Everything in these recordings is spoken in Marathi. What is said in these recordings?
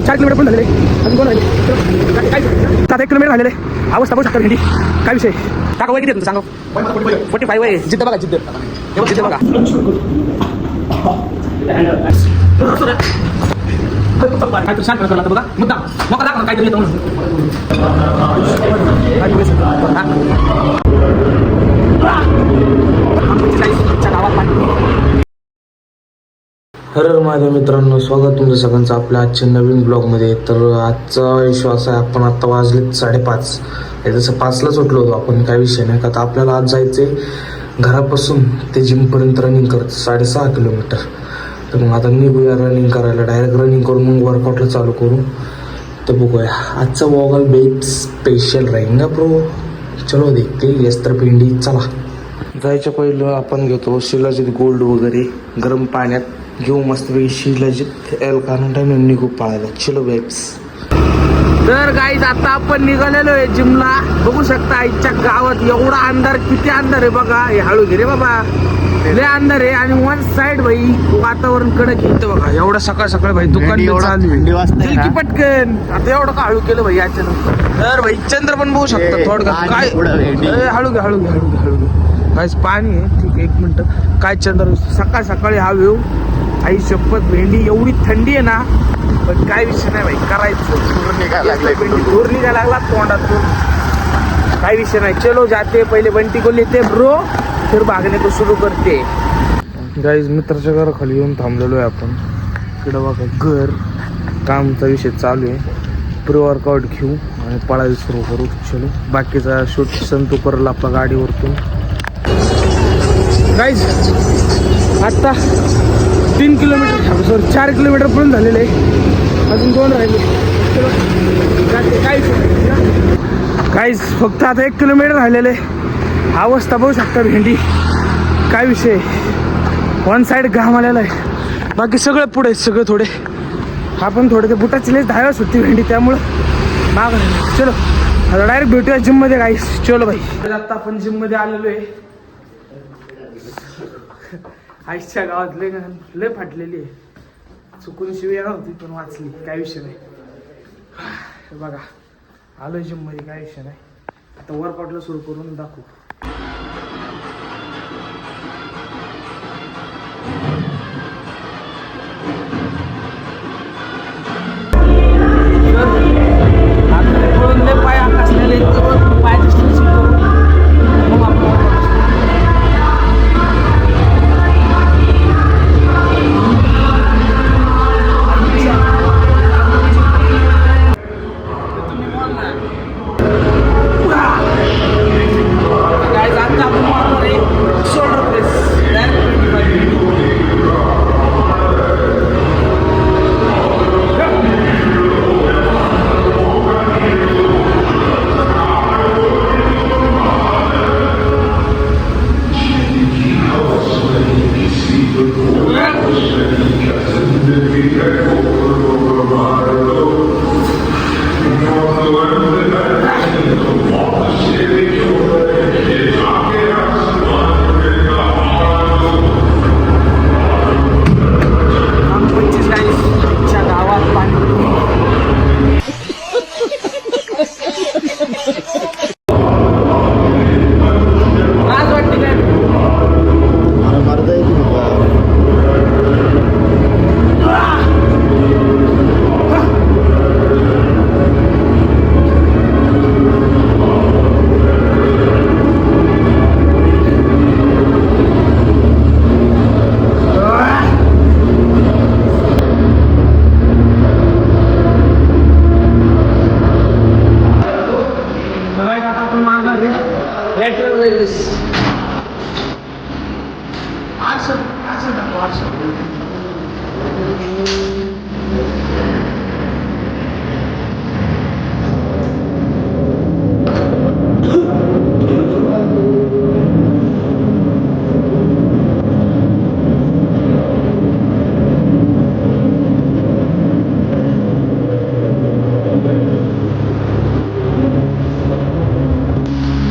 सर चार किलोमीटर पण झालेले अजून कोण राहिले चलो, काय- काय- आता एक किलोमीटर झालेले अवस्था बघू शकता भेंडी काय विषय टाका वय किती आहे तुमचं सांगा फोर्टी फाईव्ह आहे जिद्द बघा जिद्द हे बघ, जिद्द बघा काहीतरी शांत करायला बघा मुद्दा मोका दाखवा काहीतरी येतो म्हणून काय बोलायचं? हा. आमच्या आईच्या गावात पाणी हर माझ्या मित्रांनो स्वागत तुमचं सगळ्यांचं आपल्या आजच्या नवीन ब्लॉगमध्ये. तर आजचा विश्वास आहे आपण आत्ता वाजले साडेपाच. हे जसं पाचलाच उठलो होतो आपण काय विषय नाही. का तर आपल्याला आज जायचं आहे घरापासून ते जिमपर्यंत रनिंग करत साडेसहा किलोमीटर. तर मग आता निघूया रनिंग करायला. डायरेक्ट रनिंग करून मग वर्कआउटला चालू करू. तर बघूया. आजचा वॉगल बेट स्पेशल राहील प्रो चलो देखते यस्त्र तर पिंडी चला. जायच्या पहिलं आपण घेतो शिलाजित गोल्ड वगैरे गरम पाण्यात. घेऊ मस्तपैकी शिलाजीत एल कारण टाइम निघू पाळायला चलो बेब्स तर गाईज आता आपण निघालेलो आहे जिमला. बघू शकता आईच्या गावात एवढा अंधार किती अंधार आहे बघा. हे हळू घे रे बाबा. लय अंधार आहे आणि वन साइड भाई वातावरण कडक येतं बघा. एवढं सकाळ सकाळ भाई दुकान एवढा- चालू. की पटकन. आता एवढं का हळू केलं भाई अचानक तर भाई चंद्र पण बघू शकता थोडं काय हळू घे हळू घे हळू घे हळू घे. काहीच पाणी आहे. ठीक आहे एक मिनिट. काय चंद्र सकाळ सकाळी हा व्यू आई शपथ भेंडी एवढी थंडी आहे ना पण काय विषय नाही भाई करायचं. निघायला लागले दूर निघायला लागला तोंडातून. काही विषय नाही चलो जाते पहिले बंटी को लेते ब्रो. फिर भागने को सुरू करते. गाईज मित्राच्या घराखाली येऊन थांबलेलो आहे आपण. इकडं बघा घर. कामचा विषय चालू आहे. प्री वर्कआउट घेऊ आणि पळायला सुरू करू. चलो बाकीचा शूट संतू करल आपला गाडीवरतून. गाईज आत्ता तीन किलोमीटर सॉरी चार किलोमीटर पण झालेले आहे अजून दोन राहिले. चलो, नाही. काहीच फक्त आता एक किलोमीटर राहिलेले. अवस्था बघू शकता भेंडी. काय विषय? वन साईड घाम आलेला आहे. बाकी सगळं पुढे सगळं थोडे. आपण थोडे ते बुटाची लेस दहा वेळेस होती भेंडी त्यामुळं माग चलो आता डायरेक्ट भेटूया जिममध्ये गाईस चलो भाई. आता आपण जिममध्ये आलेलो आहे. आईच्या गावात लय लय फाटलेली आहे. चुकून शिवी येणार होती पण वाचली. काय विषय नाही. बघा आलो जिममध्ये काय विषय नाही. आता वर्कआउटला सुरू करून दाखवू.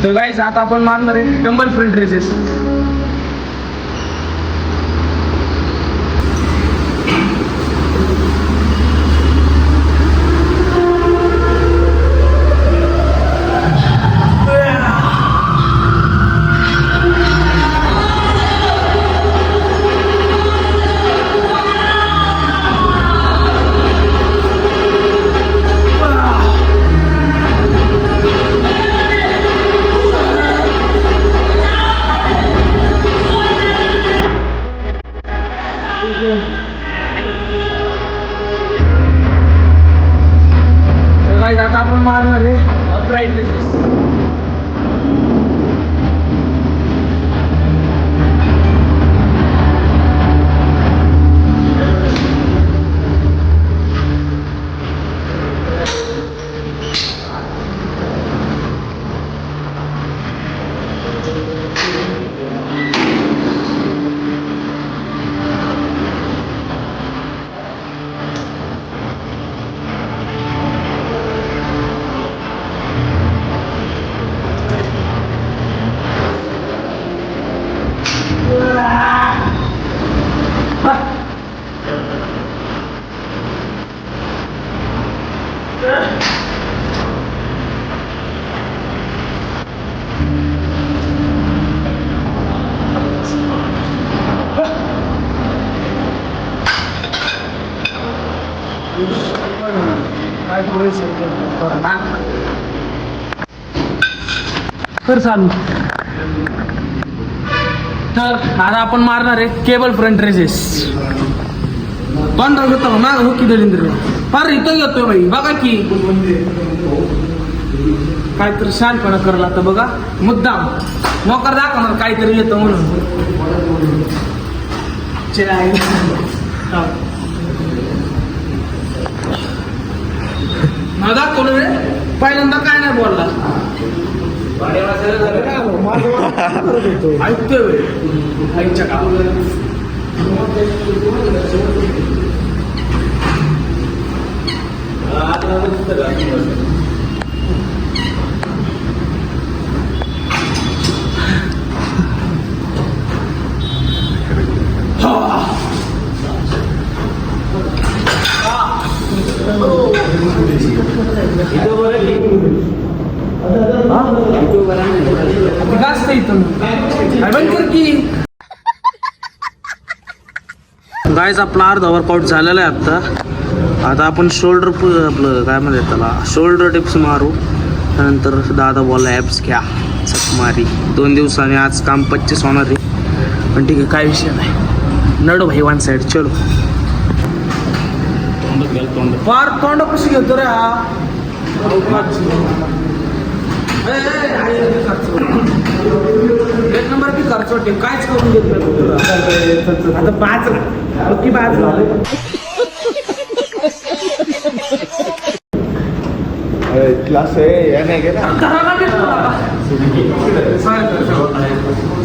तर गाईस आता आपण मारणार आहे. डंबल फ्रंट रेसेस काय कर चालू. तर आता आपण मारणार आहे केबल फ्रंट रेसेस तोंडावर घेतो माग हो की दलिंद्र? फार इथं घेतोय बाई बघा की. काहीतरी शानपणा करला तर बघा. मुद्दाम. नोकर दाखवणार काहीतरी येतं म्हणून. चल. मला दाखवलं रे पहिल्यांदा काय नाही बोलला ऐकतोय बे. आईच्या गावाला. जास्त इथं अरे बंद कर की गायच आपला अर्धा वर्कआउट झालेला आहे आत्ता. आता आपण शोल्डर आपलं काय म्हणतात त्याला? शोल्डर टिप्स मारू. त्यानंतर दादा बोलला ॲप्स घ्या. मारी. दोन दिवसांनी आज काम पच्चीस होणार आहे. पण ठीक आहे काय विषय नाही. नडो भाई वन साईड चलो. फार तोंड कशी घेतो रे हा ए, ए, आई, आई, खर्च. एक नंबर की खर्च कायच करून देत नाही कुठं. आता पाच नक्की पाच क्लास आहे या नाही गेला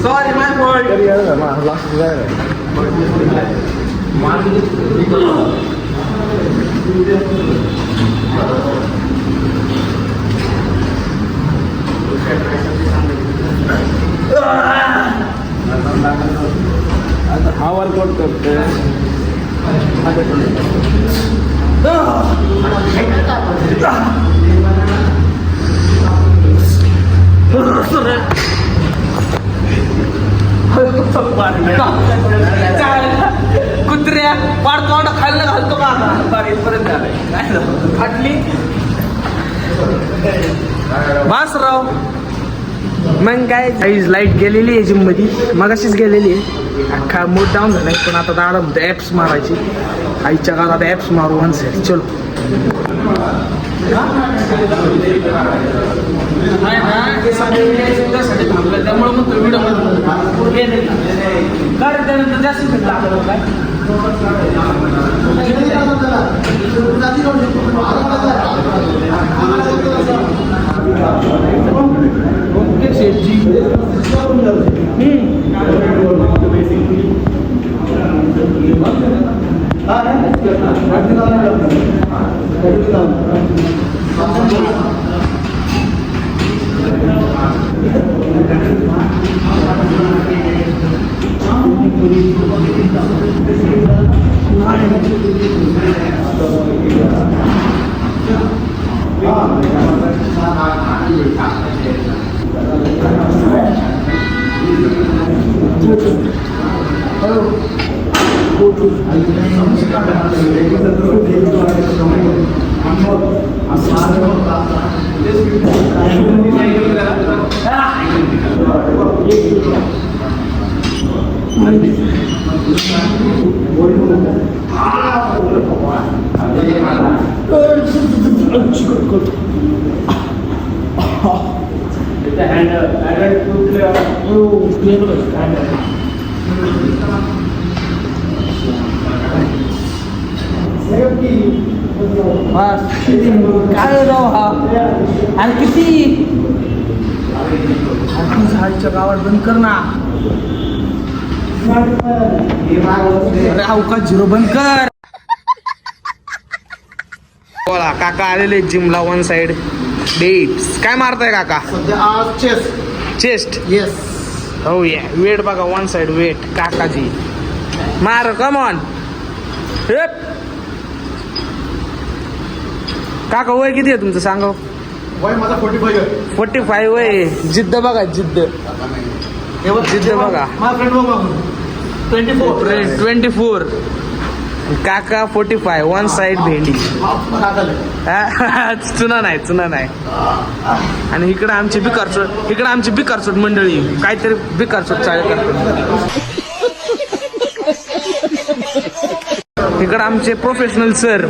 सॉरी माय फॉल्ट क्लास हा वर्कआउट करतोय कुत्र्या पार तोंड खायला घालतो का आता पार इथपर्यंत आलाय काय झालं? फाटली बास राव मग काय काहीच लाइट गेलेली आहे जिममध्ये. मगाशीच गेलेली आहे. अख्खा मूड डाऊन झालाय पण आता दादा म्हणतो ॲप्स मारायची. आईच्या काळात ॲप्स मारू वन साईड चलो. त्यामुळे Ah, 아, रे त्यानंतर जास्त भेटला आपल्याला काय राव हा आणि किती? आणि झाडच्या गावात बंद कर ना. अरे अवका झिरो बंद कर. बोला काका आलेले जिमला वन साइड डेट्स. काय मारताय काका? सध्या आज चेस चेस्ट येस हो या वेट बघा वन साइड वेट काकाजी. मार कम ऑन काका वय किती आहे तुमचं? सांगा. वय माझा फोर्टी फाईव्ह फोर्टी फाईव्ह वय जिद्द बघा जिद्द. जिद्द बघा. माझा फ्रेंड बघा ट्वेंटी फोर ट्वेंटी फोर काका फोर्टी फाय वन साइड भेंडी चुना नाही चुना नाही. आणि इकडं आमची बिकारचोट इकडं आमची बिकारचोट मंडळी. काहीतरी बिकारचोट चालू करतो. इकडं आमचे प्रोफेशनल सर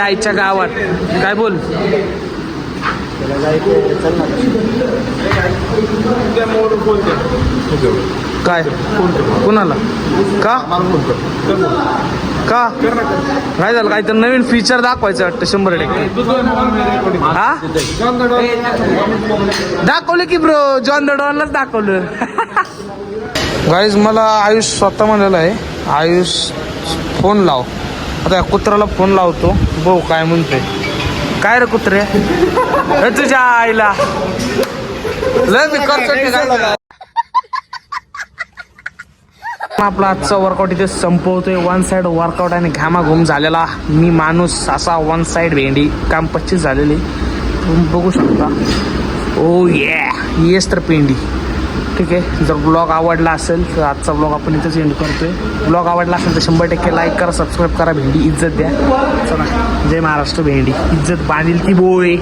आईच्या गावात. काय बोल? काय? कुणाला? का? का? काय झालं काय तर नवीन फीचर दाखवायचं वाटतं शंभर टक्के. हा? दाखवलं की ब्रो जॉन दडवानलाच दाखवलं. गाईज मला आयुष स्वतः म्हणाला आहे आयुष फोन लाव. आता या कुत्र्याला फोन लावतो भाऊ काय म्हणतोय. काय रे कुत्रे? हे तुझ्या आईला. आपला आजचा वर्कआउट इथे संपवतोय. वन साइड वर्कआउट आणि घामाघूम झालेला. मी माणूस असा वन साइड भेंडी. काम पच्चीस झालेली. बघू शकता. ओ ये येस तर पेंडी. ठीक आहे. जर ब्लॉग आवडला असेल तर आजचा ब्लॉग आपण इथेच एंड करतोय. ब्लॉग आवडला असेल तर शंभर टक्के लाईक करा सबस्क्राईब करा. भेंडी इज्जत द्या. चला. जय महाराष्ट्र भेंडी. इज्जत बांधील ती बोळे.